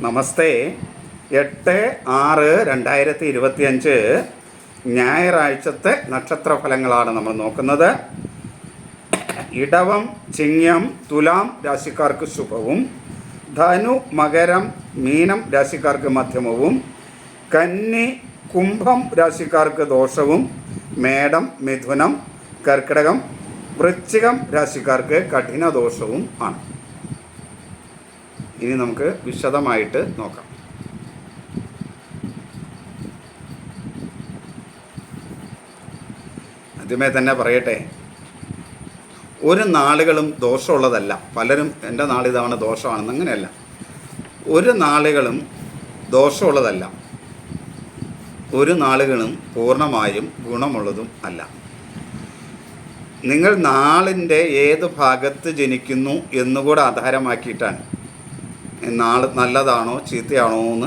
നമസ്തേ. എട്ട് ആറ് രണ്ടായിരത്തി ഇരുപത്തിയഞ്ച് ഞായറാഴ്ചത്തെ നക്ഷത്രഫലങ്ങളാണ് നമ്മൾ നോക്കുന്നത്. ഇടവം ചിങ്ങം തുലാം രാശിക്കാർക്ക് ശുഭവും. ധനു മകരം മീനം രാശിക്കാർക്ക് മധ്യമവും. കന്നി കുംഭം രാശിക്കാർക്ക് ദോഷവും. മേടം മിഥുനം കർക്കിടകം വൃശ്ചികം രാശിക്കാർക്ക് കഠിന ദോഷവും ആണ്. ഇനി നമുക്ക് വിശദമായിട്ട് നോക്കാം. ആദ്യമേ തന്നെ പറയട്ടെ ഒരു നാളുകളും ദോഷമുള്ളതല്ല. പലരും എന്റെ നാളിതാണ് ദോഷമാണെന്ന് അങ്ങനെയല്ല. ഒരു നാളുകളും ദോഷമുള്ളതല്ല. ഒരു നാളുകളും പൂർണമായും ഗുണമുള്ളതും അല്ല. നിങ്ങൾ നാളിന്റെ ഏത് ഭാഗത്ത് ജനിക്കുന്നു എന്നുകൂടെ ആധാരമാക്കിയിട്ടാണ്. നാൾ നല്ലതാണോ ചീത്തയാണോ എന്ന്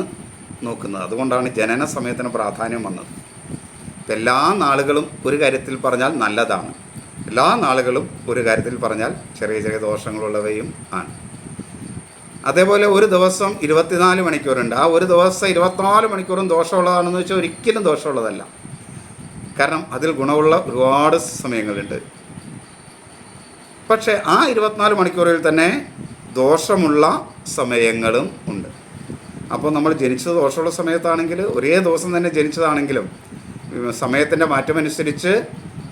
നോക്കുന്നത്. അതുകൊണ്ടാണ് ജനന സമയത്തിന് പ്രാധാന്യം വന്നത്. എല്ലാ നാളുകളും ഒരു കാര്യത്തിൽ പറഞ്ഞാൽ നല്ലതാണ്. എല്ലാ നാളുകളും ഒരു കാര്യത്തിൽ പറഞ്ഞാൽ ചെറിയ ചെറിയ ദോഷങ്ങളുള്ളവയും ആണ്. അതേപോലെ ഒരു ദിവസം ഇരുപത്തിനാല് മണിക്കൂറുണ്ട്. ആ ഒരു ദിവസം ഇരുപത്തിനാല് മണിക്കൂറും ദോഷമുള്ളതാണെന്ന് വെച്ചാൽ ഒരിക്കലും ദോഷമുള്ളതല്ല. കാരണം അതിൽ ഗുണമുള്ള ഒരുപാട് സമയങ്ങളുണ്ട്. പക്ഷേ ആ ഇരുപത്തിനാല് മണിക്കൂറിൽ തന്നെ ദോഷമുള്ള സമയങ്ങളും ഉണ്ട്. അപ്പോൾ നമ്മൾ ജനിച്ചത് ദോഷമുള്ള സമയത്താണെങ്കിൽ ഒരേ ദിവസം തന്നെ ജനിച്ചതാണെങ്കിലും സമയത്തിന്റെ മാറ്റമനുസരിച്ച്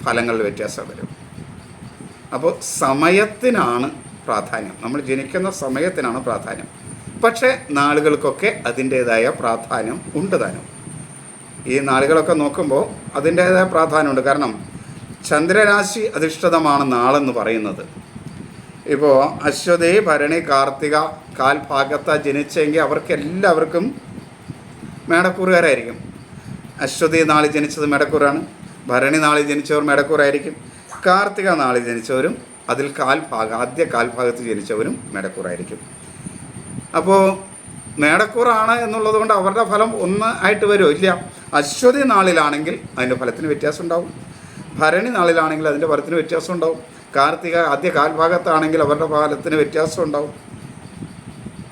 ഫലങ്ങളിൽ വ്യത്യാസം വരും. അപ്പോൾ സമയത്തിനാണ് പ്രാധാന്യം. നമ്മൾ ജനിക്കുന്ന സമയത്തിനാണ് പ്രാധാന്യം. പക്ഷേ നാളുകൾക്കൊക്കെ അതിന്റേതായ പ്രാധാന്യം ഉണ്ട് താനും. ഈ നാളുകളൊക്കെ നോക്കുമ്പോൾ അതിന്റേതായ പ്രാധാന്യമുണ്ട്. കാരണം ചന്ദ്രരാശി അധിഷ്ഠിതമാണ് നാളെന്ന് പറയുന്നത്. ഇപ്പോൾ അശ്വതി ഭരണി കാർത്തിക കാൽഭാഗത്ത ജനിച്ചെങ്കിൽ അവർക്ക് എല്ലാവർക്കും മേടക്കൂറുകാരായിരിക്കും. അശ്വതി നാളിൽ ജനിച്ചത് മേടക്കൂറാണ്. ഭരണി നാളിൽ ജനിച്ചവർ മേടക്കൂറായിരിക്കും. കാർത്തിക നാളിൽ ജനിച്ചവരും അതിൽ കാൽഭാഗം ആദ്യ കാൽഭാഗത്ത് ജനിച്ചവരും മേടക്കൂറായിരിക്കും. അപ്പോൾ മേടക്കൂറാണ് എന്നുള്ളത് കൊണ്ട് അവരുടെ ഫലം ഒന്ന് ആയിട്ട് വരുമോ ഇല്ല. അശ്വതി നാളിലാണെങ്കിൽ അതിന്റെ ഫലത്തിന് വ്യത്യാസം ഉണ്ടാവും. ഭരണി നാളിലാണെങ്കിൽ അതിന്റെ ഫലത്തിന് വ്യത്യാസം ഉണ്ടാവും. കാർത്തിക ആദ്യ കാൽഭാഗത്താണെങ്കിൽ അവരുടെ ഫലത്തിന് വ്യത്യാസം ഉണ്ടാവും.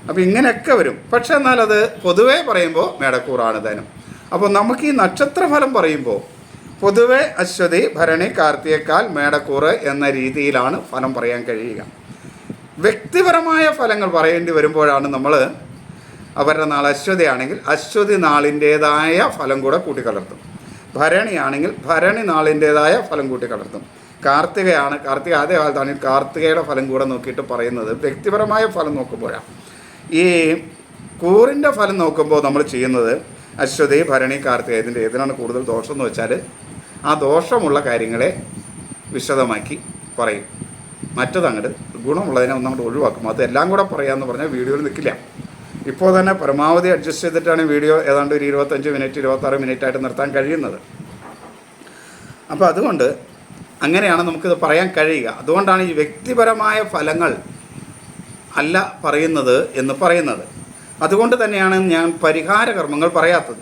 അപ്പോൾ ഇങ്ങനെയൊക്കെ വരും. പക്ഷെ എന്നാൽ അത് പൊതുവേ പറയുമ്പോൾ മേടക്കൂറാണ് ധനം. അപ്പോൾ നമുക്ക് ഈ നക്ഷത്രഫലം പറയുമ്പോൾ പൊതുവെ അശ്വതി ഭരണി കാർത്തികക്കാൽ മേടക്കൂറ് എന്ന രീതിയിലാണ് ഫലം പറയാൻ കഴിയുക. വ്യക്തിപരമായ ഫലങ്ങൾ പറയേണ്ടി വരുമ്പോഴാണ് നമ്മൾ അവരുടെ നാൾ അശ്വതി ആണെങ്കിൽ അശ്വതി നാളിന്റേതായ ഫലം കൂടെ കൂട്ടിക്കലർത്തും. ഭരണിയാണെങ്കിൽ ഭരണി നാളിന്റേതായ ഫലം കൂട്ടിക്കലർത്തും. കാർത്തികയാണ് കാർത്തിക ആദ്യ കാലത്താണ് കാർത്തികയുടെ ഫലം കൂടെ നോക്കിയിട്ട് പറയുന്നത്. വ്യക്തിപരമായ ഫലം നോക്കുമ്പോഴാണ് ഈ കൂറിന്റെ ഫലം നോക്കുമ്പോൾ നമ്മൾ ചെയ്യുന്നത് അശ്വതി ഭരണി കാർത്തിക ഇതിന്റെ ഏതിനാണ് കൂടുതൽ ദോഷം എന്ന് വെച്ചാൽ ആ ദോഷമുള്ള കാര്യങ്ങളെ വിശദമാക്കി പറയും. മറ്റതങ്ങോട്ട് ഗുണമുള്ളതിനെ ഒന്നങ്ങോട്ട് ഒഴിവാക്കും. അതെല്ലാം കൂടെ പറയാമെന്ന് പറഞ്ഞാൽ വീഡിയോയിൽ നിൽക്കില്ല ഇപ്പോൾ തന്നെ പരമാവധി അഡ്ജസ്റ്റ് ചെയ്തിട്ടാണ് വീഡിയോ ഏതാണ്ട് ഒരു ഇരുപത്തഞ്ച് മിനിറ്റ് ഇരുപത്താറ് മിനിറ്റ് ആയിട്ട് നിർത്താൻ കഴിയുന്നത്. അപ്പോൾ അതുകൊണ്ട് അങ്ങനെയാണ് നമുക്കിത് പറയാൻ കഴിയുക. അതുകൊണ്ടാണ് ഈ വ്യക്തിപരമായ ഫലങ്ങൾ അല്ല പറയുന്നത് എന്ന് പറയുന്നത്. അതുകൊണ്ട് തന്നെയാണ് ഞാൻ പരിഹാര കർമ്മങ്ങൾ പറയാത്തത്.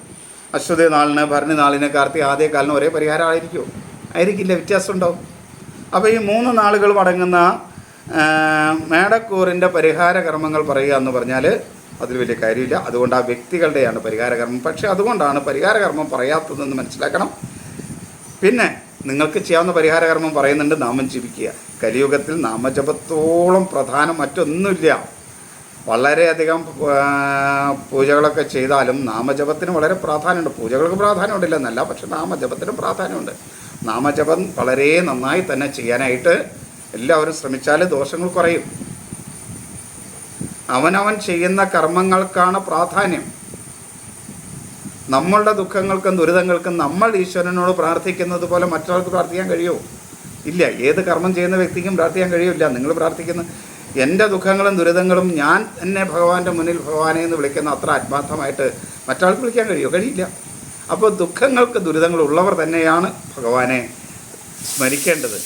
അശ്വതി നാളിന് ഭരണി നാളിന് കാർത്തിക ആദ്യ കാലിന് ഒരേ പരിഹാരം ആയിരിക്കുമോ ആയിരിക്കില്ല വ്യത്യാസം ഉണ്ടാവും അപ്പോൾ ഈ മൂന്ന് നാളുകൾ അടങ്ങുന്ന മേടക്കൂറിന്റെ പരിഹാര കർമ്മങ്ങൾ പറയുക എന്ന് പറഞ്ഞാൽ അതിൽ വലിയ കാര്യമില്ല. അതുകൊണ്ട് ആ വ്യക്തികളുടെയാണ് പരിഹാര കർമ്മം. പക്ഷേ അതുകൊണ്ടാണ് പരിഹാര കർമ്മം പറയാത്തതെന്ന് മനസ്സിലാക്കണം. പിന്നെ നിങ്ങൾക്ക് ചെയ്യാവുന്ന പരിഹാരകർമ്മം പറയുന്നുണ്ട് നാമം ജപിക്കുക. കലിയുഗത്തിൽ നാമജപത്തോളം പ്രധാനം മറ്റൊന്നുമില്ല. വളരെയധികം പൂജകളൊക്കെ ചെയ്താലും നാമജപത്തിന് വളരെ പ്രാധാന്യമുണ്ട്. പൂജകൾക്ക് പ്രാധാന്യമുണ്ടില്ല എന്നല്ല പക്ഷെ നാമജപത്തിനും പ്രാധാന്യമുണ്ട്. നാമജപം വളരെ നന്നായി തന്നെ ചെയ്യാനായിട്ട് എല്ലാവരും ശ്രമിച്ചാൽ ദോഷങ്ങൾ കുറയും. അവനവൻ ചെയ്യുന്ന കർമ്മങ്ങൾക്കാണ് പ്രാധാന്യം. നമ്മളുടെ ദുഃഖങ്ങൾക്കും ദുരിതങ്ങൾക്കും നമ്മൾ ഈശ്വരനോട് പ്രാർത്ഥിക്കുന്നത് പോലെ മറ്റൊരാൾക്ക് പ്രാർത്ഥിക്കാൻ കഴിയുമോ ഇല്ല. ഏത് കർമ്മം ചെയ്യുന്ന വ്യക്തിക്കും പ്രാർത്ഥിക്കാൻ കഴിയില്ല. നിങ്ങൾ പ്രാർത്ഥിക്കുന്ന എന്റെ ദുഃഖങ്ങളും ദുരിതങ്ങളും ഞാൻ എന്നെ ഭഗവാന്റെ മുന്നിൽ ഭഗവാനെ എന്ന് വിളിക്കുന്ന അത്ര ആത്മാർത്ഥമായിട്ട് മറ്റാൾക്ക് വിളിക്കാൻ കഴിയുമോ കഴിയില്ല. അപ്പോൾ ദുഃഖങ്ങൾക്ക് ദുരിതങ്ങൾ ഉള്ളവർ തന്നെയാണ് ഭഗവാനെ സ്മരിക്കേണ്ടത്.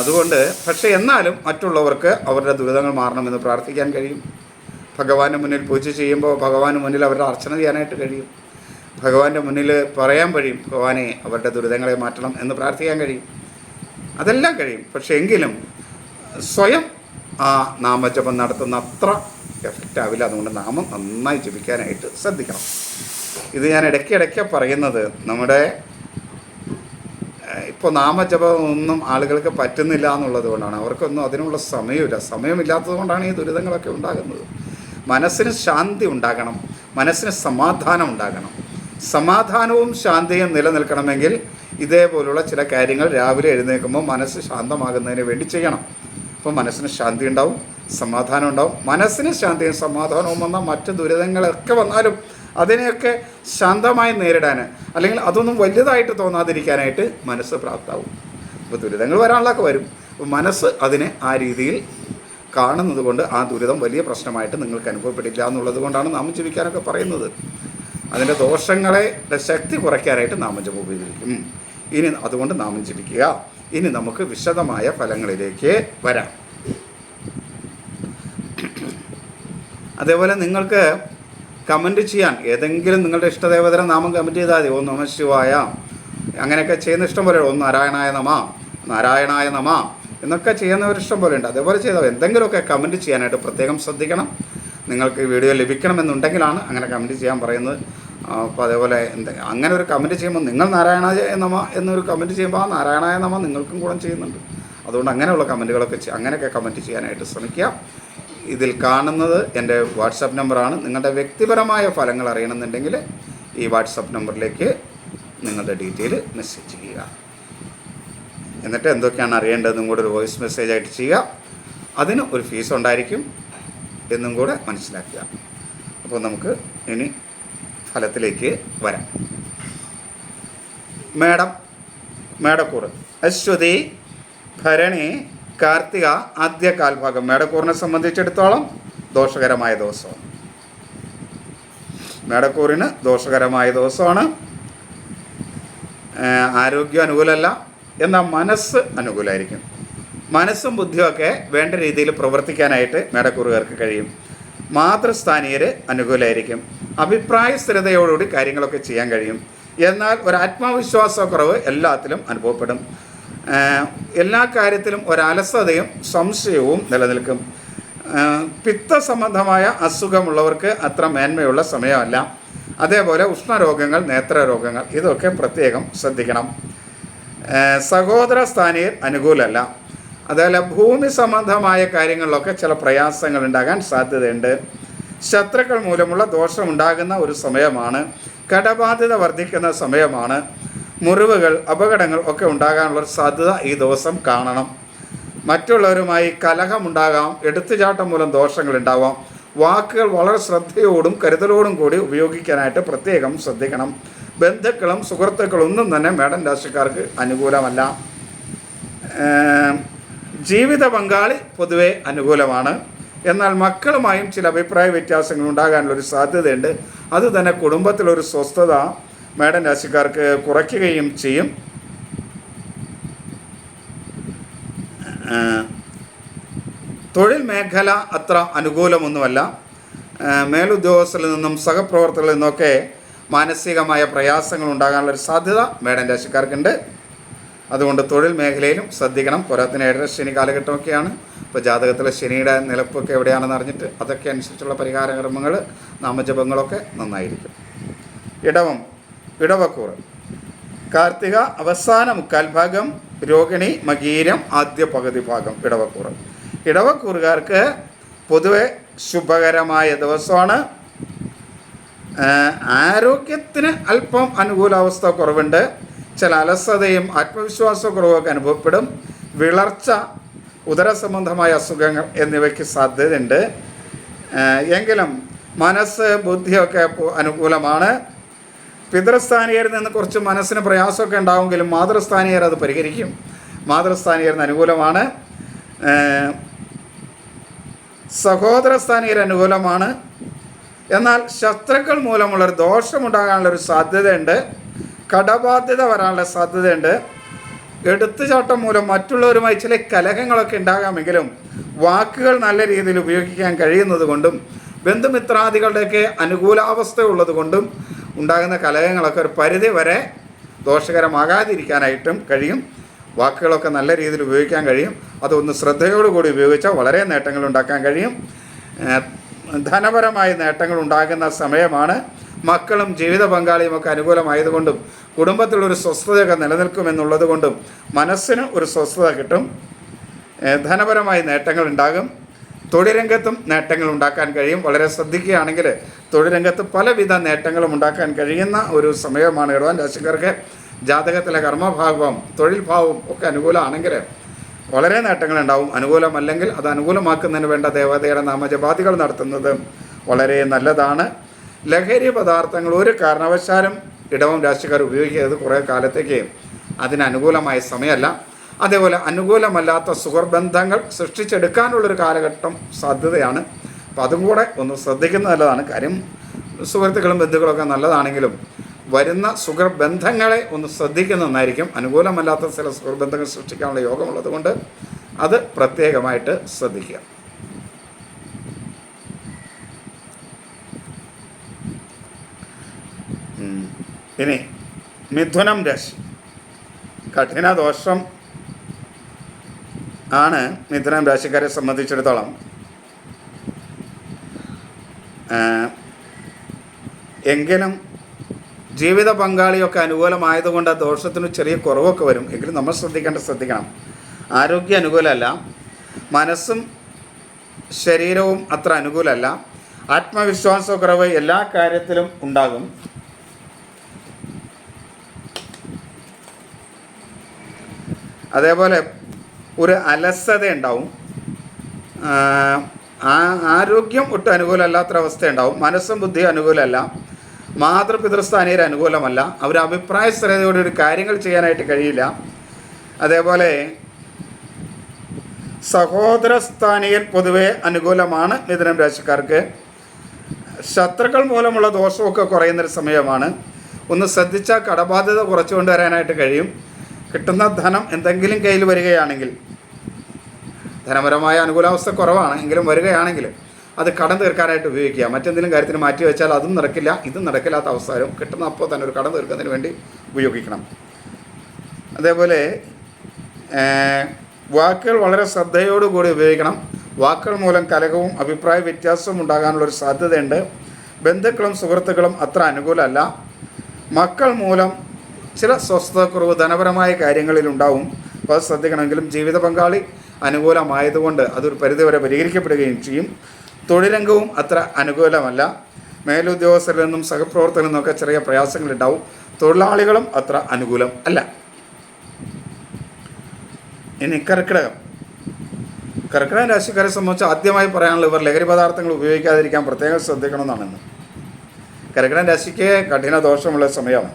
അതുകൊണ്ട് പക്ഷേ എന്നാലും മറ്റുള്ളവർക്ക് അവരുടെ ദുരിതങ്ങൾ മാറണമെന്ന് പ്രാർത്ഥിക്കാൻ കഴിയും. ഭഗവാന്റെ മുന്നിൽ പൂജ ചെയ്യുമ്പോൾ ഭഗവാന് മുന്നിൽ അവരുടെ അർച്ചന ചെയ്യാനായിട്ട് കഴിയും. ഭഗവാന്റെ മുന്നിൽ പറയാൻ കഴിയും ഭഗവാനെ അവരുടെ ദുരിതങ്ങളെ മാറ്റണം എന്ന് പ്രാർത്ഥിക്കാൻ കഴിയും. അതെല്ലാം കഴിയും. പക്ഷേ എങ്കിലും സ്വയം ആ നാമജപം നടത്തുന്ന അത്ര എഫക്റ്റ് ആവില്ല. അതുകൊണ്ട് നാമം നന്നായി ജപിക്കാനായിട്ട് ശ്രദ്ധിക്കണം. ഇത് ഞാൻ ഇടയ്ക്കിടയ്ക്ക് പറയുന്നത് നമ്മുടെ ഇപ്പോൾ നാമജപം ഒന്നും ആളുകൾക്ക് പറ്റുന്നില്ല എന്നുള്ളത് കൊണ്ടാണ്. അവർക്കൊന്നും അതിനുള്ള സമയമില്ല. സമയമില്ലാത്തത് കൊണ്ടാണ് ഈ ദുരിതങ്ങളൊക്കെ ഉണ്ടാകുന്നത്. മനസ്സിന് ശാന്തി ഉണ്ടാകണം. മനസ്സിന് സമാധാനം ഉണ്ടാകണം. സമാധാനവും ശാന്തിയും നിലനിൽക്കണമെങ്കിൽ ഇതേപോലുള്ള ചില കാര്യങ്ങൾ രാവിലെ എഴുന്നേൽക്കുമ്പോൾ മനസ്സ് ശാന്തമാകുന്നതിന് വേണ്ടി ചെയ്യണം. അപ്പോൾ മനസ്സിന് ശാന്തി ഉണ്ടാവും സമാധാനം ഉണ്ടാവും. മനസ്സിന് ശാന്തിയും സമാധാനവും വന്ന മറ്റ് ദുരിതങ്ങളൊക്കെ വന്നാലും അതിനെയൊക്കെ ശാന്തമായി നേരിടാൻ അല്ലെങ്കിൽ അതൊന്നും വലുതായിട്ട് തോന്നാതിരിക്കാനായിട്ട് മനസ്സ് പ്രാപ്താവും. അപ്പോൾ ദുരിതങ്ങൾ വരാനുള്ളതൊക്കെ വരും. മനസ്സ് അതിനെ ആ രീതിയിൽ കാണുന്നത് കൊണ്ട് ആ ദുരിതം വലിയ പ്രശ്നമായിട്ട് നിങ്ങൾക്ക് അനുഭവപ്പെടില്ല എന്നുള്ളത് കൊണ്ടാണ് നാം ജീവിക്കാനൊക്കെ പറയുന്നത്. അതിന്റെ ദോഷങ്ങളെ ശക്തി കുറയ്ക്കാനായിട്ട് നാമം ജപം ഉപയോഗിക്കും ഇനി അതുകൊണ്ട് നാമം ജപിക്കുക. ഇനി നമുക്ക് വിശദമായ ഫലങ്ങളിലേക്ക് വരാം. അതേപോലെ നിങ്ങൾക്ക് കമന്റ് ചെയ്യാൻ ഏതെങ്കിലും നിങ്ങളുടെ ഇഷ്ടദേവതരം നാമം കമന്റ് ചെയ്താൽ മതി. ഓ നമ ശിവായ. അങ്ങനെയൊക്കെ ചെയ്യുന്ന ഇഷ്ടം പോലെ ഓ നാരായണായ നമ നാരായണായ നമ എന്നൊക്കെ ചെയ്യുന്നവർ ഇഷ്ടം പോലെ ഉണ്ട്. അതേപോലെ ചെയ്താൽ എന്തെങ്കിലുമൊക്കെ കമന്റ് ചെയ്യാനായിട്ട് പ്രത്യേകം ശ്രദ്ധിക്കണം. നിങ്ങൾക്ക് വീഡിയോ ലഭിക്കണമെന്നുണ്ടെങ്കിലാണ് അങ്ങനെ കമന്റ് ചെയ്യാൻ പറയുന്നത്. അപ്പോൾ അതേപോലെ എന്ത് അങ്ങനെ ഒരു കമന്റ് ചെയ്യുമ്പോൾ നിങ്ങൾ നാരായണായ നമ എന്നൊരു കമന്റ് ചെയ്യുമ്പോൾ ആ നാരായണായ നമ നിങ്ങൾക്കും കൂടെ ചെയ്യുന്നുണ്ട്. അതുകൊണ്ട് അങ്ങനെയുള്ള കമന്റുകളൊക്കെ അങ്ങനെയൊക്കെ കമന്റ് ചെയ്യാനായിട്ട് ശ്രമിക്കുക. ഇതിൽ കാണുന്നത് എന്റെ വാട്സപ്പ് നമ്പറാണ്. നിങ്ങളുടെ വ്യക്തിപരമായ ഫലങ്ങൾ അറിയണമെന്നുണ്ടെങ്കിൽ ഈ വാട്സപ്പ് നമ്പറിലേക്ക് നിങ്ങളുടെ ഡീറ്റെയിൽ മെസ്സേജ് ചെയ്യുക. എന്നിട്ട് എന്തൊക്കെയാണ് അറിയേണ്ടതെന്നും കൂടെ ഒരു വോയിസ് മെസ്സേജായിട്ട് ചെയ്യുക. അതിന് ഒരു ഫീസ് ഉണ്ടായിരിക്കും. എന്നും കൂടെ മനസ്സിലാക്കുക. അപ്പോൾ നമുക്ക് ഇനി ഫലത്തിലേക്ക് വരാം. മേടം മേടക്കൂറ്. അശ്വതി ഭരണി കാർത്തിക ആദ്യ കാൽഭാഗം. മേടക്കൂറിനെ സംബന്ധിച്ചിടത്തോളം ദോഷകരമായ ദിവസമാണ് മേടക്കൂറിന് ദോഷകരമായ ദിവസമാണ്. ആരോഗ്യം അനുകൂലമല്ല എന്നാൽ മനസ്സ് അനുകൂലമായിരിക്കും. മനസ്സും ബുദ്ധിയൊക്കെ വേണ്ട രീതിയിൽ പ്രവർത്തിക്കാനായിട്ട് മേടക്കൂറുകാർക്ക് കഴിയും. മാതൃസ്ഥാനീയർ അനുകൂലമായിരിക്കും അഭിപ്രായ സ്ഥിരതയോടുകൂടി കാര്യങ്ങളൊക്കെ ചെയ്യാൻ കഴിയും. എന്നാൽ ഒരു ആത്മവിശ്വാസക്കുറവ് എല്ലാത്തിലും അനുഭവപ്പെടും. എല്ലാ കാര്യത്തിലും ഒരലസതയും സംശയവും നിലനിൽക്കും. പിത്ത സംബന്ധമായ അസുഖമുള്ളവർക്ക് അത്ര മേന്മയുള്ള സമയമല്ല. അതേപോലെ ഉഷ്ണരോഗങ്ങൾ നേത്രരോഗങ്ങൾ ഇതൊക്കെ പ്രത്യേകം ശ്രദ്ധിക്കണം. സഹോദര സ്ഥാനീയർ അനുകൂലമല്ല അതേപോലെ ഭൂമി സംബന്ധമായ കാര്യങ്ങളിലൊക്കെ ചില പ്രയാസങ്ങൾ ഉണ്ടാകാൻ സാധ്യതയുണ്ട്. ശത്രുക്കൾ മൂലമുള്ള ദോഷമുണ്ടാകുന്ന ഒരു സമയമാണ്. കടബാധ്യത വർദ്ധിക്കുന്ന സമയമാണ്. മുറിവുകൾ അപകടങ്ങൾ ഒക്കെ ഉണ്ടാകാനുള്ള ഒരു സാധ്യത ഈ ദിവസം കാണണം. മറ്റുള്ളവരുമായി കലഹമുണ്ടാകാം എടുത്തുചാട്ടം മൂലം ദോഷങ്ങൾ ഉണ്ടാവാം. വാക്കുകൾ വളരെ ശ്രദ്ധയോടും കരുതലോടും കൂടി ഉപയോഗിക്കാനായിട്ട് പ്രത്യേകം ശ്രദ്ധിക്കണം. ബന്ധുക്കളും സുഹൃത്തുക്കളും ഒന്നും തന്നെ മേടൻ രാശിക്കാർക്ക് അനുകൂലമല്ല. ജീവിത പങ്കാളി പൊതുവെ അനുകൂലമാണ്. എന്നാൽ മക്കളുമായും ചില അഭിപ്രായ വ്യത്യാസങ്ങൾ ഉണ്ടാകാനുള്ളൊരു സാധ്യതയുണ്ട്. അത് തന്നെ കുടുംബത്തിലൊരു സ്വസ്ഥത മേഡം രാശിക്കാർക്ക് കുറയ്ക്കുകയും ചെയ്യും. തൊഴിൽ മേഖല അത്ര അനുകൂലമൊന്നുമല്ല. മേലുദ്യോഗസ്ഥരിൽ നിന്നും സഹപ്രവർത്തകരിൽ നിന്നൊക്കെ മാനസികമായ പ്രയാസങ്ങൾ ഉണ്ടാകാനുള്ളൊരു സാധ്യത മേഡം രാശിക്കാർക്കുണ്ട്. അതുകൊണ്ട് തൊഴിൽ മേഖലയിലും ശ്രദ്ധിക്കണം. പോരാത്തിന് ഏഴര ശനി കാലഘട്ടമൊക്കെയാണ്. ഇപ്പോൾ ജാതകത്തിലെ ശനിയുടെ നിലപ്പൊക്കെ എവിടെയാണെന്ന് അറിഞ്ഞിട്ട് അതൊക്കെ അനുസരിച്ചുള്ള പരിഹാരകർമ്മങ്ങൾ നാമജപങ്ങളൊക്കെ നന്നായിരിക്കും. ഇടവം ഇടവക്കൂറ്. കാർത്തിക അവസാന മുക്കാൽ ഭാഗം രോഹിണി മകീരം ആദ്യ പകുതി ഭാഗം ഇടവക്കൂറ്. ഇടവക്കൂറുകാർക്ക് പൊതുവെ ശുഭകരമായ ദിവസമാണ്. ആരോഗ്യത്തിന് അല്പം അനുകൂലാവസ്ഥ കുറവുണ്ട്. ചില അലസതയും ആത്മവിശ്വാസക്കുറവൊക്കെ അനുഭവപ്പെടും. വിളർച്ച ഉദര സംബന്ധമായ അസുഖങ്ങൾ എന്നിവയ്ക്ക് സാധ്യതയുണ്ട്. എങ്കിലും മനസ്സ് ബുദ്ധിയൊക്കെ അനുകൂലമാണ്. പിതൃസ്ഥാനീയരിൽ നിന്ന് കുറച്ച് മനസ്സിന് പ്രയാസമൊക്കെ ഉണ്ടാവുമെങ്കിലും മാതൃസ്ഥാനീയർ അത് പരിഹരിക്കും. മാതൃസ്ഥാനീയരിന് അനുകൂലമാണ്. സഹോദരസ്ഥാനീയർ സഹോദര സ്ഥാനീയർ അനുകൂലമാണ്. എന്നാൽ ശത്രുക്കൾ മൂലമുള്ളൊരു ദോഷമുണ്ടാകാനുള്ളൊരു സാധ്യതയുണ്ട്. കടബാധ്യത വരാനുള്ള സാധ്യതയുണ്ട്. എടുത്തുചാട്ടം മൂലം മറ്റുള്ളവരുമായി ചില കലഹങ്ങളൊക്കെ ഉണ്ടാകാമെങ്കിലും വാക്കുകൾ നല്ല രീതിയിൽ ഉപയോഗിക്കാൻ കഴിയുന്നത് കൊണ്ടും ബന്ധുമിത്രാദികളുടെയൊക്കെ അനുകൂലാവസ്ഥ ഉള്ളത് കൊണ്ടും ഉണ്ടാകുന്ന കലഹങ്ങളൊക്കെ ഒരു പരിധി വരെ ദോഷകരമാകാതിരിക്കാനായിട്ടും കഴിയും. വാക്കുകളൊക്കെ നല്ല രീതിയിൽ ഉപയോഗിക്കാൻ കഴിയും. അതൊന്ന് ശ്രദ്ധയോടുകൂടി ഉപയോഗിച്ചാൽ വളരെ നേട്ടങ്ങൾ ഉണ്ടാക്കാൻ കഴിയും. ധനപരമായ നേട്ടങ്ങൾ ഉണ്ടാകുന്ന സമയമാണ് മക്കളും ജീവിത പങ്കാളിയും ഒക്കെ അനുകൂലമായതുകൊണ്ടും കുടുംബത്തിലൊരു സ്വസ്ഥതയൊക്കെ നിലനിൽക്കുമെന്നുള്ളത് കൊണ്ടും മനസ്സിന് ഒരു സ്വസ്ഥത കിട്ടും. ധനപരമായി നേട്ടങ്ങൾ ഉണ്ടാകും. തൊഴിലംഗത്തും നേട്ടങ്ങൾ ഉണ്ടാക്കാൻ കഴിയും. വളരെ ശ്രദ്ധിക്കുകയാണെങ്കിൽ തൊഴിലംഗത്ത് പലവിധ നേട്ടങ്ങളും ഉണ്ടാക്കാൻ കഴിയുന്ന ഒരു സമയമാണ് ഇടവാൻ രാശിക്കാർക്ക്. ജാതകത്തിലെ കർമ്മഭാവം തൊഴിൽ ഭാവം ഒക്കെ അനുകൂലമാണെങ്കിൽ വളരെ നേട്ടങ്ങളുണ്ടാവും അനുകൂലമല്ലെങ്കിൽ അത് അനുകൂലമാക്കുന്നതിന് വേണ്ട ദേവതയുടെ നാമജപാതികൾ നടത്തുന്നത് വളരെ നല്ലതാണ്. ലഹരി പദാർത്ഥങ്ങൾ ഒരു കാരണവശാലും ഇടവും രാഷ്ട്രീയക്കാർ ഉപയോഗിക്കരുത് കുറേ കാലത്തേക്ക് അതിനനുകൂലമായ സമയമല്ല. അതേപോലെ അനുകൂലമല്ലാത്ത സുഹൃബന്ധങ്ങൾ സൃഷ്ടിച്ചെടുക്കാനുള്ളൊരു കാലഘട്ടം സാധ്യതയാണ്. അപ്പോൾ അതും കൂടെ ഒന്ന് ശ്രദ്ധിക്കുന്നത് നല്ലതാണ്. കാര്യം സുഹൃത്തുക്കളും ബന്ധുക്കളൊക്കെ നല്ലതാണെങ്കിലും വരുന്ന സുഹൃബന്ധങ്ങളെ ഒന്ന് ശ്രദ്ധിക്കുന്ന നന്നായിരിക്കും. അനുകൂലമല്ലാത്ത ചില സുഹൃബന്ധങ്ങൾ സൃഷ്ടിക്കാനുള്ള യോഗമുള്ളത് കൊണ്ട് അത് പ്രത്യേകമായിട്ട് ശ്രദ്ധിക്കുക. ഇനി മിഥുനം രാശി. കഠിന ദോഷം ആണ് മിഥുനം രാശിക്കാരെ സംബന്ധിച്ചിടത്തോളം. എങ്കിലും ജീവിത പങ്കാളിയൊക്കെ അനുകൂലമായതുകൊണ്ട് ദോഷത്തിന് ചെറിയ കുറവൊക്കെ വരും. എങ്കിലും നമ്മൾ ശ്രദ്ധിക്കേണ്ട ശ്രദ്ധിക്കണം. ആരോഗ്യ അനുകൂലമല്ല. മനസ്സും ശരീരവും അത്ര അനുകൂലമല്ല. ആത്മവിശ്വാസ കുറവ് എല്ലാ കാര്യത്തിലും ഉണ്ടാകും. അതേപോലെ ഒരു അലസത ഉണ്ടാവും ആ, ആരോഗ്യം ഒട്ടും അനുകൂലമല്ലാത്തൊരവസ്ഥ ഉണ്ടാവും മനസ്സും ബുദ്ധിയും അനുകൂലമല്ല. മാതൃപിതൃസ്ഥാനീയർ അനുകൂലമല്ല. അവർ അഭിപ്രായ സ്ഥിരതയോടെ ഒരു കാര്യങ്ങൾ ചെയ്യാനായിട്ട് കഴിയില്ല. അതേപോലെ സഹോദരസ്ഥാനീയൻ പൊതുവെ അനുകൂലമാണ് മിഥുനം രാശിക്കാർക്ക്. ശത്രുക്കൾ മൂലമുള്ള ദോഷമൊക്കെ കുറയുന്നൊരു സമയമാണ്. ഒന്ന് ശ്രദ്ധിച്ചാൽ കടബാധ്യത കുറച്ചു കൊണ്ടുവരാനായിട്ട് കഴിയും. കിട്ടുന്ന ധനം എന്തെങ്കിലും കയ്യിൽ വരികയാണെങ്കിൽ ധനപരമായ അനുകൂലാവസ്ഥ കുറവാണ് എങ്കിലും വരികയാണെങ്കിൽ അത് കടം തീർക്കാനായിട്ട് ഉപയോഗിക്കുക. മറ്റെന്തെങ്കിലും കാര്യത്തിന് മാറ്റി വെച്ചാൽ അതും നടക്കില്ല ഇതും നടക്കില്ലാത്ത അവസ്ഥ വരും കിട്ടുന്ന അപ്പോൾ തന്നെ ഒരു കടം തീർക്കുന്നതിന് വേണ്ടി ഉപയോഗിക്കണം. അതേപോലെ വാക്കുകൾ വളരെ ശ്രദ്ധയോടുകൂടി ഉപയോഗിക്കണം. വാക്കുകൾ മൂലം കലകവും അഭിപ്രായ വ്യത്യാസവും ഉണ്ടാകാനുള്ളൊരു സാധ്യതയുണ്ട്. ബന്ധുക്കളും സുഹൃത്തുക്കളും അത്ര അനുകൂലമല്ല. മക്കൾ മൂലം ചില സ്വസ്ഥതക്കുറവ് ധനപരമായ കാര്യങ്ങളിലുണ്ടാവും അപ്പോൾ അത് ശ്രദ്ധിക്കണമെങ്കിലും ജീവിത പങ്കാളി അനുകൂലമായതുകൊണ്ട് അതൊരു പരിധിവരെ പരിഹരിക്കപ്പെടുകയും ചെയ്യും. തൊഴിലംഗവും അത്ര അനുകൂലമല്ല. മേലുദ്യോഗസ്ഥരിൽ നിന്നും സഹപ്രവർത്തകരിൽ നിന്നൊക്കെ ചെറിയ പ്രയാസങ്ങളുണ്ടാവും. തൊഴിലാളികളും അത്ര അനുകൂലം അല്ല. ഇനി കർക്കിടകം. കർക്കിടകം രാശിക്കാരെ സംബന്ധിച്ച് ആദ്യമായി പറയാനുള്ള ഇവർ ലഹരി പദാർത്ഥങ്ങൾ ഉപയോഗിക്കാതിരിക്കാൻ പ്രത്യേകം ശ്രദ്ധിക്കണമെന്നാണ് കർക്കിടകം രാശിക്ക് കഠിന ദോഷമുള്ള സമയമാണ്.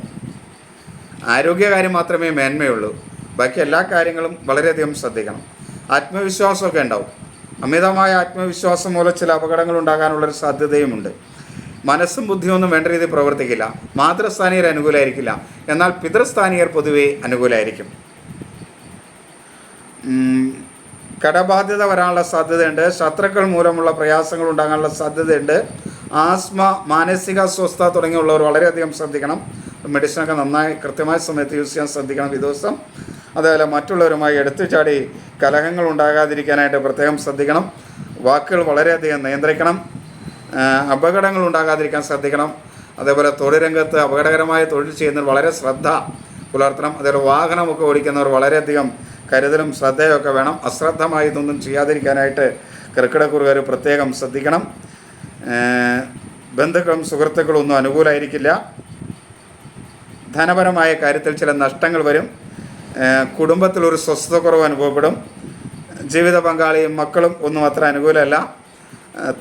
ആരോഗ്യകാര്യം മാത്രമേ മേന്മയുള്ളൂ. ബാക്കി എല്ലാ കാര്യങ്ങളും വളരെയധികം ശ്രദ്ധിക്കണം. ആത്മവിശ്വാസമൊക്കെ ഉണ്ടാവും. അമിതമായ ആത്മവിശ്വാസം മൂലം ചില അപകടങ്ങൾ ഉണ്ടാകാനുള്ളൊരു സാധ്യതയുമുണ്ട്. മനസ്സും ബുദ്ധിയൊന്നും വേണ്ട രീതിയിൽ പ്രവർത്തിക്കില്ല. മാതൃസ്ഥാനീയർ അനുകൂലമായിരിക്കില്ല എന്നാൽ പിതൃസ്ഥാനീയർ പൊതുവെ അനുകൂലമായിരിക്കും കടബാധ്യത വരാനുള്ള സാധ്യതയുണ്ട്. ശത്രുക്കൾ മൂലമുള്ള പ്രയാസങ്ങൾ ഉണ്ടാകാനുള്ള സാധ്യതയുണ്ട്. ആസ്മ മാനസിക അസ്വസ്ഥ തുടങ്ങിയുള്ളവർ വളരെയധികം ശ്രദ്ധിക്കണം. മെഡിസിനൊക്കെ നന്നായി കൃത്യമായ സമയത്ത് യൂസ് ചെയ്യാൻ ശ്രദ്ധിക്കണം ദിവസം. അതേപോലെ മറ്റുള്ളവരുമായി എടുത്തു ചാടി കലഹങ്ങൾ ഉണ്ടാകാതിരിക്കാനായിട്ട് പ്രത്യേകം ശ്രദ്ധിക്കണം. വാക്കുകൾ വളരെയധികം നിയന്ത്രിക്കണം. അപകടങ്ങൾ ഉണ്ടാകാതിരിക്കാൻ ശ്രദ്ധിക്കണം. അതേപോലെ തൊഴിൽ രംഗത്ത് അപകടകരമായ തൊഴിൽ ചെയ്യുന്നവർ വളരെ ശ്രദ്ധ പുലർത്തണം. അതേപോലെ വാഹനമൊക്കെ ഓടിക്കുന്നവർ വളരെയധികം കരുതലും ശ്രദ്ധയൊക്കെ വേണം. അശ്രദ്ധമായി ഇതൊന്നും ചെയ്യാതിരിക്കാനായിട്ട് കർക്കിടക്കുറുകാർ പ്രത്യേകം ശ്രദ്ധിക്കണം. ബന്ധുക്കളും സുഹൃത്തുക്കളും ഒന്നും അനുകൂലമായിരിക്കില്ല ധനപരമായ കാര്യത്തിൽ ചില നഷ്ടങ്ങൾ വരും. ഏഹ് സ്വസ്ഥത സ്വസ്ഥതക്കുറവ് അനുഭവപ്പെടും. ജീവിത പങ്കാളിയും മക്കളും ഒന്നും അത്ര അനുകൂലമല്ല.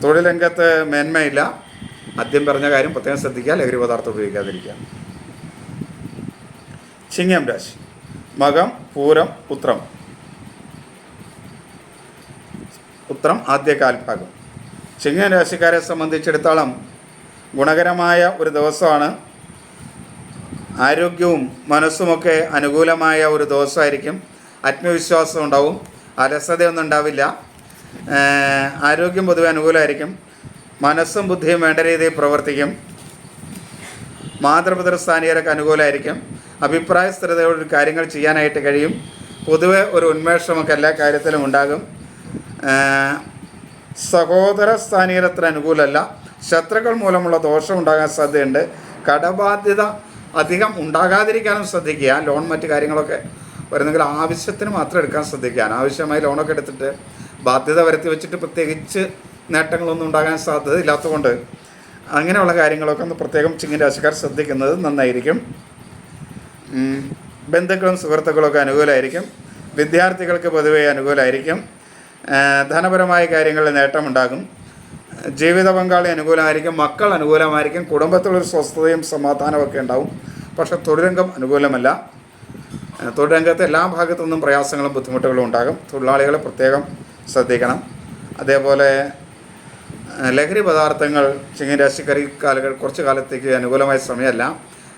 തൊഴിലംഗത്ത് മേന്മയില്ല. ആദ്യം പറഞ്ഞ കാര്യം പ്രത്യേകം ശ്രദ്ധിക്കുക. ലഹരി പദാർത്ഥം ഉപയോഗിക്കാതിരിക്കുക. ചിങ്ങം രാശി. മകം പൂരം ഉത്രം ഉത്രം ആദ്യ കാൽഭാഗം. ചിങ്ങം രാശിക്കാരെ സംബന്ധിച്ചിടത്തോളം ഗുണകരമായ ഒരു ദിവസമാണ്. ആരോഗ്യവും മനസ്സുമൊക്കെ അനുകൂലമായ ഒരു ദിവസമായിരിക്കും. ആത്മവിശ്വാസം ഉണ്ടാവും. അലസതയൊന്നും ഉണ്ടാവില്ല. ആരോഗ്യം പൊതുവെ അനുകൂലമായിരിക്കും. മനസ്സും ബുദ്ധിയും വേണ്ട രീതിയിൽ പ്രവർത്തിക്കും. മാതൃപിതൃസ്ഥാനീയരൊക്കെ അനുകൂലമായിരിക്കും. അഭിപ്രായ സ്ഥിരതയോട് കാര്യങ്ങൾ ചെയ്യാനായിട്ട് കഴിയും. പൊതുവെ ഒരു ഉന്മേഷമൊക്കെ എല്ലാ കാര്യത്തിലും ഉണ്ടാകും. സഹോദര സ്ഥാനീയരത്ര അനുകൂലമല്ല. ശത്രുക്കൾ മൂലമുള്ള ദോഷം ഉണ്ടാകാൻ സാധ്യതയുണ്ട്. കടബാധ്യത അധികം ഉണ്ടാകാതിരിക്കാനും ശ്രദ്ധിക്കുക. ലോൺ മറ്റു കാര്യങ്ങളൊക്കെ വരുന്നെങ്കിൽ ആവശ്യത്തിന് മാത്രം എടുക്കാൻ ശ്രദ്ധിക്കുക. അനാവശ്യമായി ലോണൊക്കെ എടുത്തിട്ട് ബാധ്യത വരുത്തി വെച്ചിട്ട് പ്രത്യേകിച്ച് നേട്ടങ്ങളൊന്നും ഉണ്ടാകാൻ സാധ്യത ഇല്ലാത്തതുകൊണ്ട് അങ്ങനെയുള്ള കാര്യങ്ങളൊക്കെ ഒന്ന് പ്രത്യേകം ചിങ്ങൻ രാശിക്കാർ ശ്രദ്ധിക്കുന്നത് നന്നായിരിക്കും. ബന്ധുക്കളും സുഹൃത്തുക്കളൊക്കെ അനുകൂലമായിരിക്കും വിദ്യാർത്ഥികൾക്ക് പൊതുവെ അനുകൂലമായിരിക്കും ധനപരമായ കാര്യങ്ങളിൽ നേട്ടമുണ്ടാകും. ജീവിത പങ്കാളി അനുകൂലമായിരിക്കും മക്കൾ അനുകൂലമായിരിക്കും കുടുംബത്തിലൊരു സ്വസ്ഥതയും സമാധാനവും ഒക്കെ ഉണ്ടാവും. പക്ഷേ തൊഴിലംഗം അനുകൂലമല്ല. തൊഴിലംഗത്ത് എല്ലാ ഭാഗത്തു നിന്നും പ്രയാസങ്ങളും ബുദ്ധിമുട്ടുകളും ഉണ്ടാകും. തൊഴിലാളികളെ പ്രത്യേകം ശ്രദ്ധിക്കണം. അതേപോലെ ലഹരി പദാർത്ഥങ്ങൾ ചിങ്ങരാശിക്കാർ കാലുകൾ കുറച്ച് കാലത്തേക്ക് അനുകൂലമായ സമയമല്ല.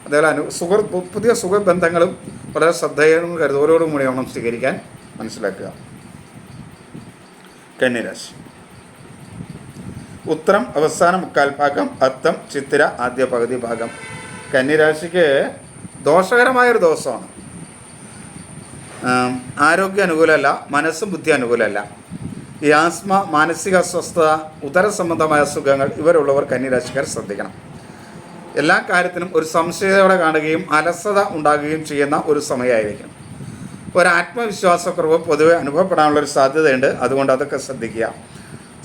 അതേപോലെ അനു പു- പുതിയ സുഖബന്ധങ്ങളും വളരെ ശ്രദ്ധയോടും കരുതലോടും കൂടി വേണം സ്വീകരിക്കാൻ മനസ്സിലാക്കുക. കന്നിരാശി ഉത്തരം അവസാന മുക്കാൽ ഭാഗം അത്തം ചിത്തിര ആദ്യ പകുതി ഭാഗം. കന്നിരാശിക്ക് ദോഷകരമായൊരു ആരോഗ്യം ആരോഗ്യ അനുകൂലമല്ല മനസ്സും ബുദ്ധി അനുകൂലമല്ല. ഈ ആസ്മ മാനസിക അസ്വസ്ഥത ഉദര സംബന്ധമായ അസുഖങ്ങൾ ഇവരുള്ളവർ കന്നിരാശിക്കാർ ശ്രദ്ധിക്കണം. എല്ലാ കാര്യത്തിനും ഒരു സംശയതയോടെ കാണുകയും അലസത ഉണ്ടാകുകയും ചെയ്യുന്ന ഒരു സമയമായിരിക്കും. ഒരു ആത്മവിശ്വാസക്കുറവ് പൊതുവെ അനുഭവപ്പെടാനുള്ളൊരു സാധ്യതയുണ്ട്. അതുകൊണ്ട് അതൊക്കെ ശ്രദ്ധിക്കുക.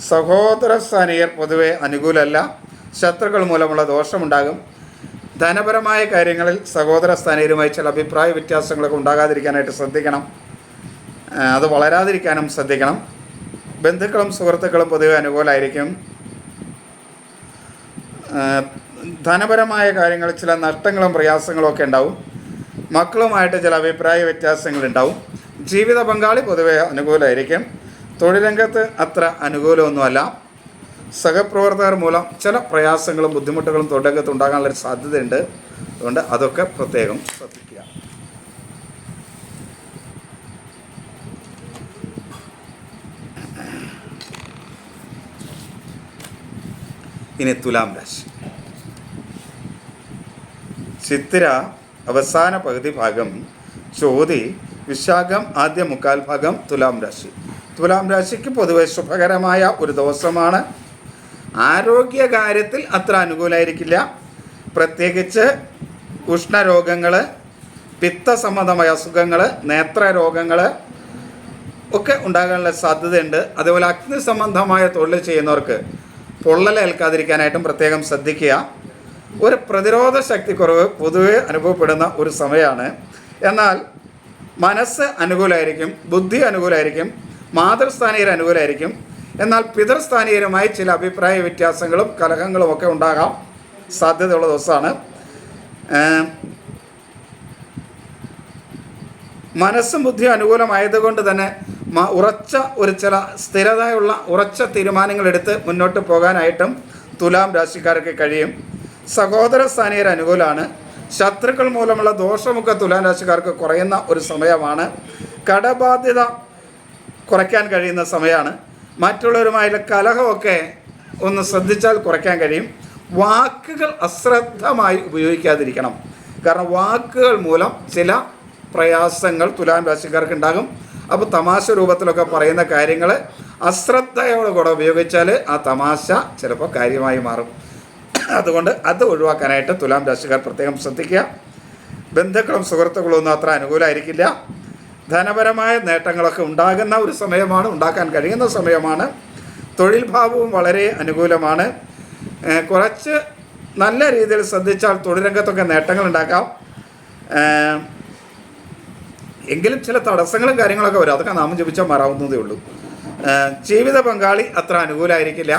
സഹോദര സ്ഥാനീയർ പൊതുവെ അനുകൂലമല്ല. ശത്രുക്കൾ മൂലമുള്ള ദോഷമുണ്ടാകും. ധനപരമായ കാര്യങ്ങളിൽ സഹോദര സ്ഥാനീയരുമായി ചില അഭിപ്രായ വ്യത്യാസങ്ങളൊക്കെ ഉണ്ടാകാതിരിക്കാനായിട്ട് ശ്രദ്ധിക്കണം. അത് വളരാതിരിക്കാനും ശ്രദ്ധിക്കണം. ബന്ധുക്കളും സുഹൃത്തുക്കളും പൊതുവെ അനുകൂലമായിരിക്കും. ധനപരമായ കാര്യങ്ങളിൽ ചില നഷ്ടങ്ങളും പ്രയാസങ്ങളും ഒക്കെ ഉണ്ടാവും. മക്കളുമായിട്ട് ചില അഭിപ്രായ വ്യത്യാസങ്ങളുണ്ടാവും ജീവിത പങ്കാളി പൊതുവെ അനുകൂലമായിരിക്കും. തൊഴിലംഗത്ത് അത്ര അനുകൂലമൊന്നുമല്ല. സഹപ്രവർത്തകർ മൂലം ചില പ്രയാസങ്ങളും ബുദ്ധിമുട്ടുകളും തൊഴിലംഗത്ത് ഉണ്ടാകാനുള്ളൊരു സാധ്യതയുണ്ട്. അതുകൊണ്ട് അതൊക്കെ പ്രത്യേകം ശ്രദ്ധിക്കുക. ഇനി തുലാം രാശി. ചിത്തിര അവസാന പകുതി ഭാഗം ചോതി വിശാഖം ആദ്യ മുക്കാൽ ഭാഗം തുലാം രാശി. തുലാം രാശിക്ക് പൊതുവെ ശുഭകരമായ ഒരു ദിവസമാണ്. ആരോഗ്യ കാര്യത്തിൽ അത്ര അനുകൂലമായിരിക്കില്ല പ്രത്യേകിച്ച് ഉഷ്ണരോഗങ്ങൾ പിത്തസംബന്ധമായ അസുഖങ്ങൾ നേത്രരോഗങ്ങൾ ഒക്കെ ഉണ്ടാകാനുള്ള സാധ്യതയുണ്ട്. അതേപോലെ അഗ്നി സംബന്ധമായ തൊഴിൽ ചെയ്യുന്നവർക്ക് പൊള്ളലേൽക്കാതിരിക്കാനായിട്ടും പ്രത്യേകം ശ്രദ്ധിക്കുക. ഒരു പ്രതിരോധ ശക്തി കുറവ് പൊതുവെ അനുഭവപ്പെടുന്ന ഒരു സമയമാണ്. എന്നാൽ മനസ്സ് അനുകൂലമായിരിക്കും ബുദ്ധി അനുകൂലമായിരിക്കും മാതൃസ്ഥാനീയർ അനുകൂലമായിരിക്കും എന്നാൽ പിതൃസ്ഥാനീയരുമായി ചില അഭിപ്രായ വ്യത്യാസങ്ങളും കലഹങ്ങളും ഒക്കെ ഉണ്ടാകാം. സാധ്യതയുള്ള ദിവസമാണ്. മനസ്സും ബുദ്ധി അനുകൂലമായതുകൊണ്ട് തന്നെ ഉറച്ച ഒരു ചില സ്ഥിരതയുള്ള ഉറച്ച തീരുമാനങ്ങൾ എടുത്ത് മുന്നോട്ട് പോകാനായിട്ടും തുലാം രാശിക്കാർക്ക് കഴിയും. സഹോദര സ്ഥാനീയർ അനുകൂലമാണ് ശത്രുക്കൾ മൂലമുള്ള ദോഷമൊക്കെ തുലാം രാശിക്കാർക്ക് കുറയുന്ന ഒരു സമയമാണ്. കടബാധ്യത കുറയ്ക്കാൻ കഴിയുന്ന സമയമാണ്. മറ്റുള്ളവരുമായുള്ള കലഹമൊക്കെ ഒന്ന് ശ്രദ്ധിച്ചാൽ കുറയ്ക്കാൻ കഴിയും. വാക്കുകൾ അശ്രദ്ധമായി ഉപയോഗിക്കാതിരിക്കണം. കാരണം വാക്കുകൾ മൂലം ചില പ്രയാസങ്ങൾ തുലാം രാശിക്കാർക്ക് ഉണ്ടാകും. അപ്പോൾ തമാശ രൂപത്തിലൊക്കെ പറയുന്ന കാര്യങ്ങൾ അശ്രദ്ധയോടെ കൂടെ ഉപയോഗിച്ചാൽ ആ തമാശ ചിലപ്പോൾ കാര്യമായി മാറും. അതുകൊണ്ട് അത് ഒഴിവാക്കാനായിട്ട് തുലാം രാശിക്കാർ പ്രത്യേകം ശ്രദ്ധിക്കുക. ബന്ധുക്കളും സുഹൃത്തുക്കളും ഒന്നും അത്ര അനുകൂലമായിരിക്കില്ല ധനപരമായ നേട്ടങ്ങളൊക്കെ ഉണ്ടാകുന്ന ഒരു സമയമാണ് ഉണ്ടാക്കാൻ കഴിയുന്ന സമയമാണ്. തൊഴിൽ ഭാവവും വളരെ അനുകൂലമാണ്. കുറച്ച് നല്ല രീതിയിൽ ശ്രദ്ധിച്ചാൽ തൊഴിലംഗത്തൊക്കെ നേട്ടങ്ങൾ ഉണ്ടാക്കാം. എങ്കിലും ചില തടസ്സങ്ങളും കാര്യങ്ങളൊക്കെ വരും. അതൊക്കെ നാമം ജപിച്ചാൽ മാറാവുന്നതേ ഉള്ളൂ. ജീവിത പങ്കാളി അത്ര അനുകൂലമായിരിക്കില്ല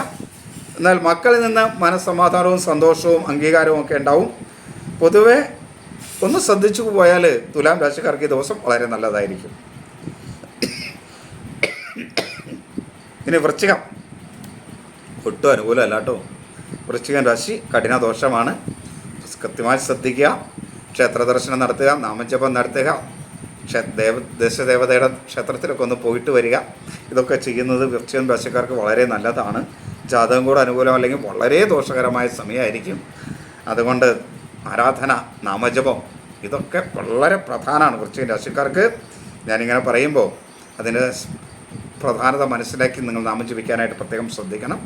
എന്നാൽ മക്കളിൽ നിന്ന് മനസ്സമാധാനവും സന്തോഷവും അംഗീകാരവും ഒക്കെ ഉണ്ടാവും. പൊതുവെ ഒന്ന് ശ്രദ്ധിച്ചു പോയാൽ തുലാം രാശിക്കാർക്ക് ഈ ദിവസം വളരെ നല്ലതായിരിക്കും. ഇനി വൃശ്ചികം. ഒട്ടും അനുകൂലമല്ല കേട്ടോ വൃശ്ചികൻ രാശി കഠിന ദോഷമാണ്. കൃത്യമായി ശ്രദ്ധിക്കുക. ക്ഷേത്ര ദർശനം നടത്തുക നാമജപം നടത്തുക ദേവ ദേശദേവതയുടെ ക്ഷേത്രത്തിലൊക്കെ ഒന്ന് പോയിട്ട് വരിക. ഇതൊക്കെ ചെയ്യുന്നത് വൃശ്ചികൻ രാശിക്കാർക്ക് വളരെ നല്ലതാണ്. ജാതകം കൂടെ അനുകൂലമല്ലെങ്കിൽ വളരെ ദോഷകരമായ സമയമായിരിക്കും. അതുകൊണ്ട് ആരാധന നാമജപം ഇതൊക്കെ വളരെ പ്രധാനമാണ് കുറച്ച് രാശിക്കാർക്ക്. ഞാനിങ്ങനെ പറയുമ്പോൾ അതിന് പ്രധാനത മനസ്സിലാക്കി നിങ്ങൾ നാമം ജപിക്കാനായിട്ട് പ്രത്യേകം ശ്രദ്ധിക്കണം.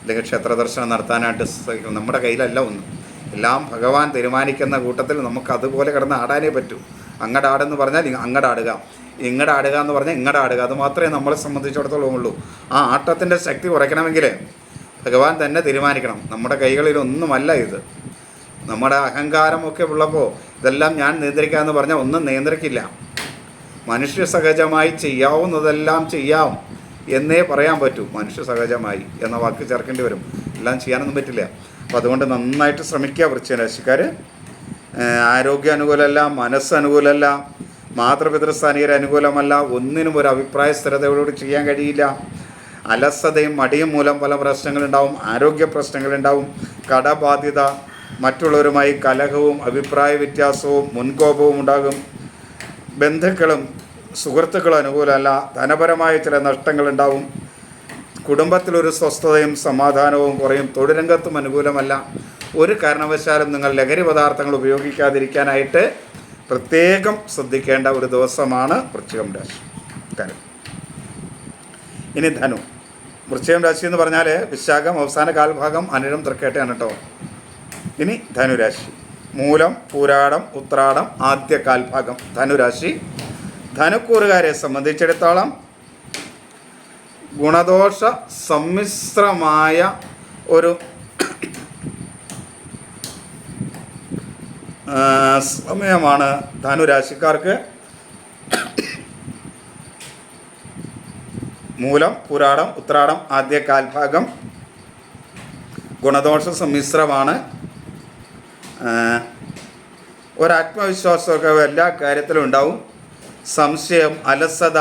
അല്ലെങ്കിൽ ക്ഷേത്ര ദർശനം നടത്താനായിട്ട് ശ്രദ്ധിക്കണം നമ്മുടെ കയ്യിലല്ല ഒന്നും. എല്ലാം ഭഗവാൻ തീരുമാനിക്കുന്ന കൂട്ടത്തിൽ നമുക്ക് അതുപോലെ കിടന്ന് ആടാനേ പറ്റൂ. അങ്ങടാടെന്ന് പറഞ്ഞാൽ അങ്ങടാടുക ഇങ്ങടാടുക എന്ന് പറഞ്ഞാൽ ഇങ്ങടാടുക അത് മാത്രമേ നമ്മളെ സംബന്ധിച്ചിടത്തോളം ഉള്ളൂ. ആ ആട്ടത്തിന്റെ ശക്തി കുറയ്ക്കണമെങ്കിൽ ഭഗവാൻ തന്നെ തീരുമാനിക്കണം. നമ്മുടെ കൈകളിലൊന്നുമല്ല ഇത്. നമ്മുടെ അഹങ്കാരമൊക്കെ ഉള്ളപ്പോൾ ഇതെല്ലാം ഞാൻ നിയന്ത്രിക്കാമെന്ന് പറഞ്ഞാൽ ഒന്നും നിയന്ത്രിക്കില്ല. മനുഷ്യ സഹജമായി ചെയ്യാവുന്നതെല്ലാം ചെയ്യാം എന്നേ പറയാൻ പറ്റൂ. മനുഷ്യ സഹജമായി എന്ന വാക്ക് ചേർക്കേണ്ടി വരും. എല്ലാം ചെയ്യാനൊന്നും പറ്റില്ല. അപ്പം അതുകൊണ്ട് നന്നായിട്ട് ശ്രമിക്കുക വൃശ്ചരാശിക്കാർ ആരോഗ്യ അനുകൂലമല്ല മനസ്സ് അനുകൂലമല്ല മാതൃപിതൃസ്ഥാനീയർ അനുകൂലമല്ല ഒന്നിനും ഒരു അഭിപ്രായ സ്ഥിരതയോടുകൂടി ചെയ്യാൻ കഴിയില്ല. അലസതയും മടിയും മൂലം പല പ്രശ്നങ്ങളുണ്ടാവും ആരോഗ്യ പ്രശ്നങ്ങളുണ്ടാവും കടബാധ്യത മറ്റുള്ളവരുമായി കലഹവും അഭിപ്രായ വ്യത്യാസവും മുൻകോപവും ഉണ്ടാകും. ബന്ധുക്കളും സുഹൃത്തുക്കളും അനുകൂലമല്ല. ധനപരമായ ചില നഷ്ടങ്ങൾ നഷ്ടങ്ങളുണ്ടാവും കുടുംബത്തിലൊരു സ്വസ്ഥതയും സമാധാനവും കുറയും. തൊഴിലംഗത്തും അനുകൂലമല്ല. ഒരു കാരണവശാലും നിങ്ങൾ ലഹരി പദാർത്ഥങ്ങൾ ഉപയോഗിക്കാതിരിക്കാനായിട്ട് പ്രത്യേകം ശ്രദ്ധിക്കേണ്ട ഒരു ദിവസമാണ് വൃശ്ചികം രാശി. ധനു. ഇനി ധനു. വൃശ്ചികം രാശി എന്ന് പറഞ്ഞാൽ വിശാഖം അവസാന കാൽഭാഗം അനിഴം തൃക്കേട്ടയാണ് കേട്ടോ. ഇനി ധനുരാശി. മൂലം പൂരാടം ഉത്രാടം ആദ്യ കാൽഭാഗം. ധനുരാശി. ധനുക്കൂറുകാരെ സംബന്ധിച്ചിടത്തോളം ഗുണദോഷ സമ്മിശ്രമായ ഒരു സമയമാണ് ധനുരാശിക്കാർക്ക്. മൂലം പുരാടം ഉത്രാടം ആദ്യ കാൽഭാഗം. ഗുണദോഷ സമ്മിശ്രമാണ് ഒരാത്മവിശ്വാസമൊക്കെ എല്ലാ കാര്യത്തിലും ഉണ്ടാവും. സംശയം അലസത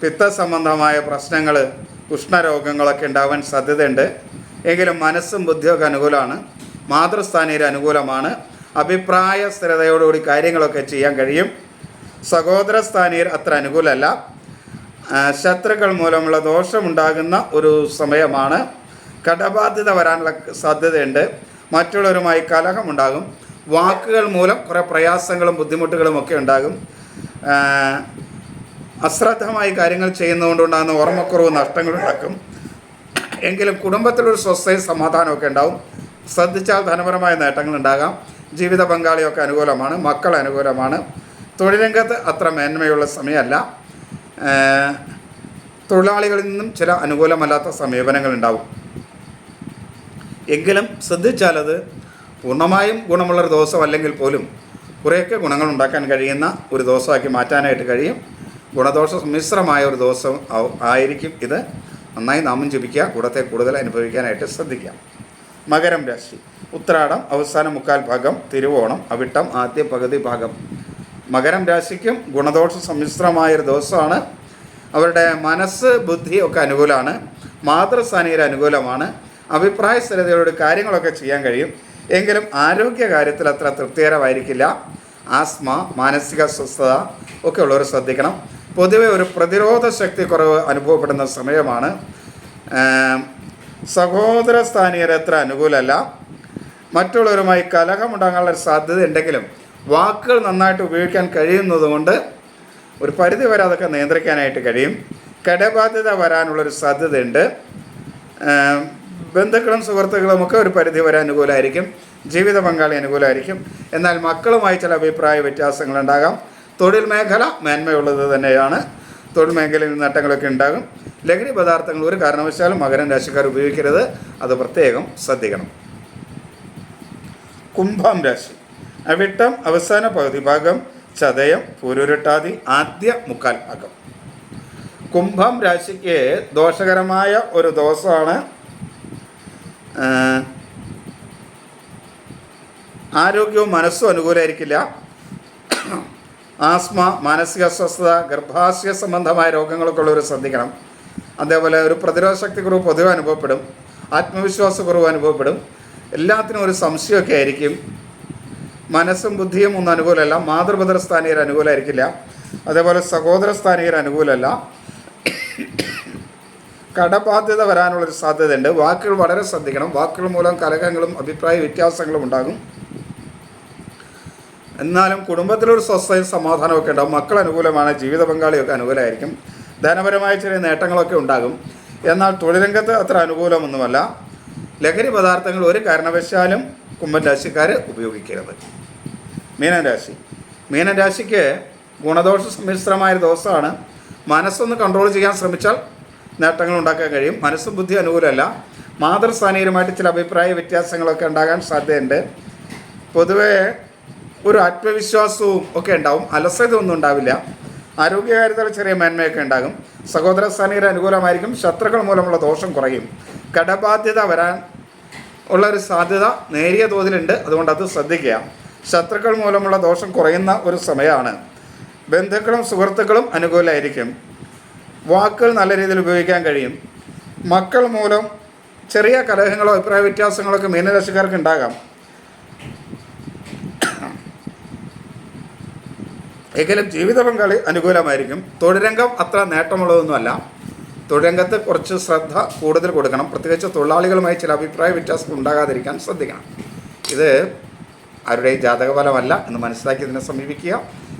പിത്തസംബന്ധമായ പ്രശ്നങ്ങൾ ഉഷ്ണരോഗങ്ങളൊക്കെ ഉണ്ടാവാൻ സാധ്യതയുണ്ട്. എങ്കിലും മനസ്സും ബുദ്ധിയൊക്കെ അനുകൂലമാണ്. മാതൃസ്ഥാനീയർ അനുകൂലമാണ്. അഭിപ്രായ സ്ഥിരതയോടുകൂടി കാര്യങ്ങളൊക്കെ ചെയ്യാൻ കഴിയും. സഹോദര സ്ഥാനീയർ അത്ര അനുകൂലമല്ല. ശത്രുക്കൾ മൂലമുള്ള ദോഷമുണ്ടാകുന്ന ഒരു സമയമാണ്. കടബാധ്യത വരാനുള്ള സാധ്യതയുണ്ട്. മറ്റുള്ളവരുമായി കലഹമുണ്ടാകും. വാക്കുകൾ മൂലം കുറേ പ്രയാസങ്ങളും ബുദ്ധിമുട്ടുകളും ഒക്കെ ഉണ്ടാകും. അശ്രദ്ധമായി കാര്യങ്ങൾ ചെയ്യുന്നതുകൊണ്ടുണ്ടാകുന്ന ഓർമ്മക്കുറവ് നഷ്ടങ്ങളുണ്ടാക്കും എങ്കിലും കുടുംബത്തിലൊരു സ്വസ്ഥയും സമാധാനമൊക്കെ ഉണ്ടാവും. ശ്രദ്ധിച്ചാൽ ധനപരമായ നേട്ടങ്ങൾ ഉണ്ടാകാം. ജീവിത പങ്കാളിയൊക്കെ അനുകൂലമാണ്. മക്കൾ അനുകൂലമാണ്. തൊഴിലംഗത്ത് അത്ര മേന്മയുള്ള സമയമല്ല. തൊഴിലാളികളിൽ നിന്നും ചില അനുകൂലമല്ലാത്ത സമീപനങ്ങളുണ്ടാവും എങ്കിലും ശ്രദ്ധിച്ചാലത് പൂർണമായും ഗുണമുള്ളൊരു ദോഷം അല്ലെങ്കിൽ പോലും കുറേയൊക്കെ ഗുണങ്ങൾ ഉണ്ടാക്കാൻ കഴിയുന്ന ഒരു ദോഷമാക്കി മാറ്റാനായിട്ട് കഴിയും. ഗുണദോഷ സമ്മിശ്രമായ ഒരു ദോഷം ആയിരിക്കും ഇത്. നന്നായി നാമം ജപിക്കുക ഗുണത്തെ കൂടുതൽ അനുഭവിക്കാനായിട്ട് ശ്രദ്ധിക്കാം മകരം രാശി. ഉത്രാടം അവസാന മുക്കാൽ ഭാഗം തിരുവോണം അവിട്ടം ആദ്യ പകുതി ഭാഗം. മകരം രാശിക്കും ഗുണദോഷ സമ്മിശ്രമായൊരു ദോഷമാണ് അവരുടെ മനസ്സ് ബുദ്ധി ഒക്കെ അനുകൂലമാണ്. മാതൃസ്ഥാനീയർ അനുകൂലമാണ്. അഭിപ്രായ സ്ഥിരതയോട് കാര്യങ്ങളൊക്കെ ചെയ്യാൻ കഴിയും. എങ്കിലും ആരോഗ്യ കാര്യത്തിൽ അത്ര തൃപ്തികരമായിരിക്കില്ല. ആസ്മ മാനസിക സ്വസ്ഥത ഒക്കെ ഉള്ളവർ ശ്രദ്ധിക്കണം. പൊതുവെ ഒരു പ്രതിരോധ ശക്തി കുറവ് അനുഭവപ്പെടുന്ന സമയമാണ്. സഹോദര സ്ഥാനീയർ അനുകൂലമല്ല. മറ്റുള്ളവരുമായി കലഹമുണ്ടാകാനുള്ള സാധ്യത ഉണ്ടെങ്കിലും വാക്കുകൾ നന്നായിട്ട് ഉപയോഗിക്കാൻ കഴിയുന്നതുകൊണ്ട് ഒരു പരിധി വരെ അതൊക്കെ നിയന്ത്രിക്കാനായിട്ട് കഴിയും. കടബാധ്യത വരാനുള്ളൊരു സാധ്യതയുണ്ട്. ബന്ധുക്കളും സുഹൃത്തുക്കളും ഒക്കെ ഒരു പരിധി വരെ അനുകൂലമായിരിക്കും ജീവിത പങ്കാളി അനുകൂലമായിരിക്കും എന്നാൽ മക്കളുമായി ചില അഭിപ്രായ വ്യത്യാസങ്ങളുണ്ടാകാം തൊഴിൽ മേഖല മേന്മയുള്ളത് തന്നെയാണ്. തൊഴിൽ മേഖലയിൽ നേട്ടങ്ങളൊക്കെ ഉണ്ടാകും. ലഹരി പദാർത്ഥങ്ങൾ ഒരു കാരണവശാലും മകരം രാശിക്കാർ ഉപയോഗിക്കരുത്. അത് പ്രത്യേകം ശ്രദ്ധിക്കണം. കുംഭം രാശി. അവിട്ടം അവസാന പകുതി ഭാഗം ചതയം പൂരുരുട്ടാതി ആദ്യ മുക്കാൽ ഭാഗം. കുംഭം രാശിക്ക് ദോഷകരമായ ഒരു ദിവസമാണ് ആരോഗ്യവും മനസ്സും അനുകൂലമായിരിക്കില്ല ആസ്മ മാനസിക അസ്വസ്ഥത ഗർഭാശയ സംബന്ധമായ രോഗങ്ങളൊക്കെ ഉള്ളവർ ശ്രദ്ധിക്കണം. അതേപോലെ ഒരു പ്രതിരോധ ശക്തി കുറവ് പൊതുവെ അനുഭവപ്പെടും. ആത്മവിശ്വാസ കുറവ് അനുഭവപ്പെടും. എല്ലാത്തിനും ഒരു സംശയമൊക്കെ ആയിരിക്കും. മനസ്സും ബുദ്ധിയും ഒന്നും അനുകൂലമല്ല. മാതൃപിതൃ സ്ഥാനീയർ അനുകൂലമായിരിക്കില്ല. അതേപോലെ സഹോദര സ്ഥാനീയർ അനുകൂലമല്ല. കടബാധ്യത വരാനുള്ളൊരു സാധ്യതയുണ്ട്. വാക്കുകൾ വളരെ ശ്രദ്ധിക്കണം. വാക്കുകൾ മൂലം കലഹങ്ങളും അഭിപ്രായ വ്യത്യാസങ്ങളും ഉണ്ടാകും. എന്നാലും കുടുംബത്തിലൊരു സ്വസ്ഥയും സമാധാനമൊക്കെ ഉണ്ടാകും മക്കൾ അനുകൂലമാണ് ജീവിത പങ്കാളിയൊക്കെ അനുകൂലമായിരിക്കും. ധനപരമായ ചെറിയ നേട്ടങ്ങളൊക്കെ ഉണ്ടാകും. എന്നാൽ തൊഴിലംഗത്ത് അത്ര അനുകൂലമൊന്നുമല്ല. ലഹരി പദാർത്ഥങ്ങൾ ഒരു കാരണവശാലും കുംഭൻ രാശിക്കാർ ഉപയോഗിക്കരുത്. മീനൻ രാശി. മീനൻ രാശിക്ക് ഗുണദോഷ സമ്മിശ്രമായ ഒരു ദിവസമാണ്. മനസ്സൊന്ന് കൺട്രോൾ ചെയ്യാൻ ശ്രമിച്ചാൽ നേട്ടങ്ങൾ ഉണ്ടാക്കാൻ കഴിയും. മനസ്സ് ബുദ്ധി അനുകൂലമല്ല. മാതൃസ്ഥാനീയരുമായിട്ട് ചില അഭിപ്രായ വ്യത്യാസങ്ങളൊക്കെ ഉണ്ടാകാൻ സാധ്യതയുണ്ട്. പൊതുവേ ഒരു ആത്മവിശ്വാസവും ഒക്കെ ഉണ്ടാവും. അലസത ഒന്നും ഉണ്ടാവില്ല. ആരോഗ്യകാര്യത്തിൽ ചെറിയ മേന്മയൊക്കെ ഉണ്ടാകും. സഹോദര സ്ഥാനീയർ അനുകൂലമായിരിക്കും. ശത്രുക്കൾ മൂലമുള്ള ദോഷം കുറയും. കടബാധ്യത വരാൻ ഉള്ള ഒരു സാധ്യത നേരിയ തോതിലുണ്ട്. അതുകൊണ്ട് അത് ശ്രദ്ധിക്കുക. ശത്രുക്കൾ മൂലമുള്ള ദോഷം കുറയുന്ന ഒരു സമയമാണ്. ബന്ധുക്കളും സുഹൃത്തുക്കളും അനുകൂലമായിരിക്കും. വാക്കുകൾ നല്ല രീതിയിൽ ഉപയോഗിക്കാൻ കഴിയും. മക്കൾ മൂലം ചെറിയ കലഹങ്ങളോ അഭിപ്രായ വ്യത്യാസങ്ങളൊക്കെ മീനരാശിക്കാർക്ക് ഉണ്ടാകാം. എങ്കിലും ജീവിത പങ്കാളി അനുകൂലമായിരിക്കും. തൊഴിലംഗം അത്ര നേട്ടമുള്ളതൊന്നുമല്ല. തൊഴിലംഗത്ത് കുറച്ച് ശ്രദ്ധ കൂടുതൽ കൊടുക്കണം. പ്രത്യേകിച്ച് തൊഴിലാളികളുമായി ചില അഭിപ്രായ വ്യത്യാസങ്ങൾ ഉണ്ടാകാതിരിക്കാൻ ശ്രദ്ധിക്കണം. ഇത് ആരുടെയും ജാതകഫലമല്ല എന്ന് മനസ്സിലാക്കി ഇതിനെ സമീപിക്കുക.